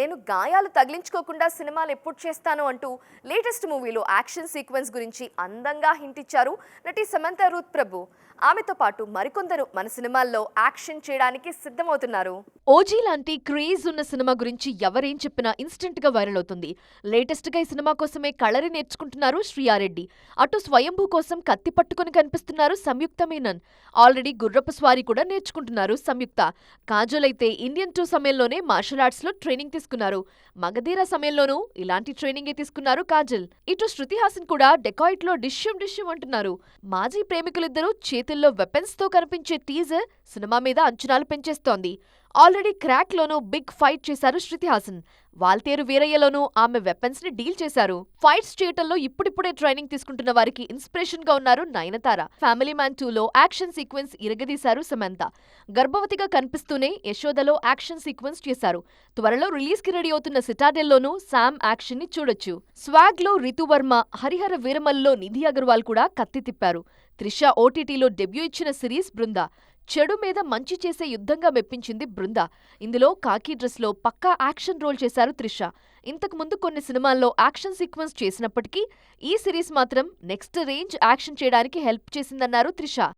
నేను గాయాలు తగిలించుకోకుండా సినిమాలు ఎప్పుడు చేస్తాను అంటూ లేటెస్ట్ మూవీలో యాక్షన్ సీక్వెన్స్ గురించి అందంగా హింట్ ఇచ్చారు నటి సమంత రూత్ ప్రభు. ఆమెతో పాటు మరికొందరు మన సినిమాల్లో యాక్షన్ చేయడానికి సిద్ధమవుతున్నారు. ఓజీ లాంటి క్రేజ్ ఉన్న సినిమా గురించి ఎవరేం చెప్పినా ఇన్స్టెంట్గా వైరల్ అవుతుంది. లేటెస్ట్గా ఈ సినిమా కోసమే కళరి నేర్చుకుంటున్నారు శ్రీయారెడ్డి. అటు స్వయంభూ కోసం కత్తి పట్టుకొని కనిపిస్తున్నారు సంయుక్త మీనన్. ఆల్రెడీ గుర్రపు స్వారీ కూడా నేర్చుకుంటున్నారు సంయుక్త. కాజోల్ అయితే ఇండియన్ టూ సమయంలోనే మార్షల్ ఆర్ట్స్లో ట్రైనింగ్ తీసుకున్నారు. మగధీర సమయంలోనూ ఇలాంటి ట్రైనింగే తీసుకున్నారు కాజల్. ఇటు శృతి హాసన్ కూడా డెకాయిట్లో డిష్యం డిష్యం అంటున్నారు. మాజీ ప్రేమికులిద్దరూ చేతుల్లో వెపన్స్తో కనిపించే టీజర్ సినిమా మీద అంచనాలు పెంచేస్తోంది. ఆల్రెడీ క్రాక్లోనూ బిగ్ ఫైట్ చేశారు శృతి హాసన్. వాల్తేరు వీరయ్యలోనూ ఆమె వెపన్స్ని డీల్ చేశారు. ఫైట్స్ చేయటంలో ఇప్పుడిప్పుడే ట్రైనింగ్ తీసుకుంటున్న వారికి ఇన్స్పిరేషన్గా ఉన్నారు నయనతార. ఫ్యామిలీ మ్యాన్ టూలో యాక్షన్ సీక్వెన్స్ ఇరగదీశారు సమంత. గర్భవతిగా కనిపిస్తూనే యశోదలో యాక్షన్ సీక్వెన్స్ చేశారు. త్వరలో రిలీజ్కి రెడీ అవుతున్న సిటాడెల్లోనూ శామ్ యాక్షన్ని చూడొచ్చు. స్వాగ్లో రితువర్మ హరిహర వీరమల్లో నిధి అగర్వాల్ కూడా కత్తి తిప్పారు. త్రిష ఓటీటీలో డెబ్యూ ఇచ్చిన సిరీస్ బృందా. చెడు మీద మంచి చేసే యుద్ధంగా మెప్పించింది బృంద. ఇందులో కాకి డ్రెస్లో పక్కా యాక్షన్ రోల్ చేశారు త్రిష. ఇంతకు ముందు కొన్ని సినిమాల్లో యాక్షన్ సీక్వెన్స్ చేసినప్పటికీ ఈ సిరీస్ మాత్రం నెక్స్ట్ రేంజ్ యాక్షన్ చేయడానికి హెల్ప్ చేసిందన్నారు త్రిష.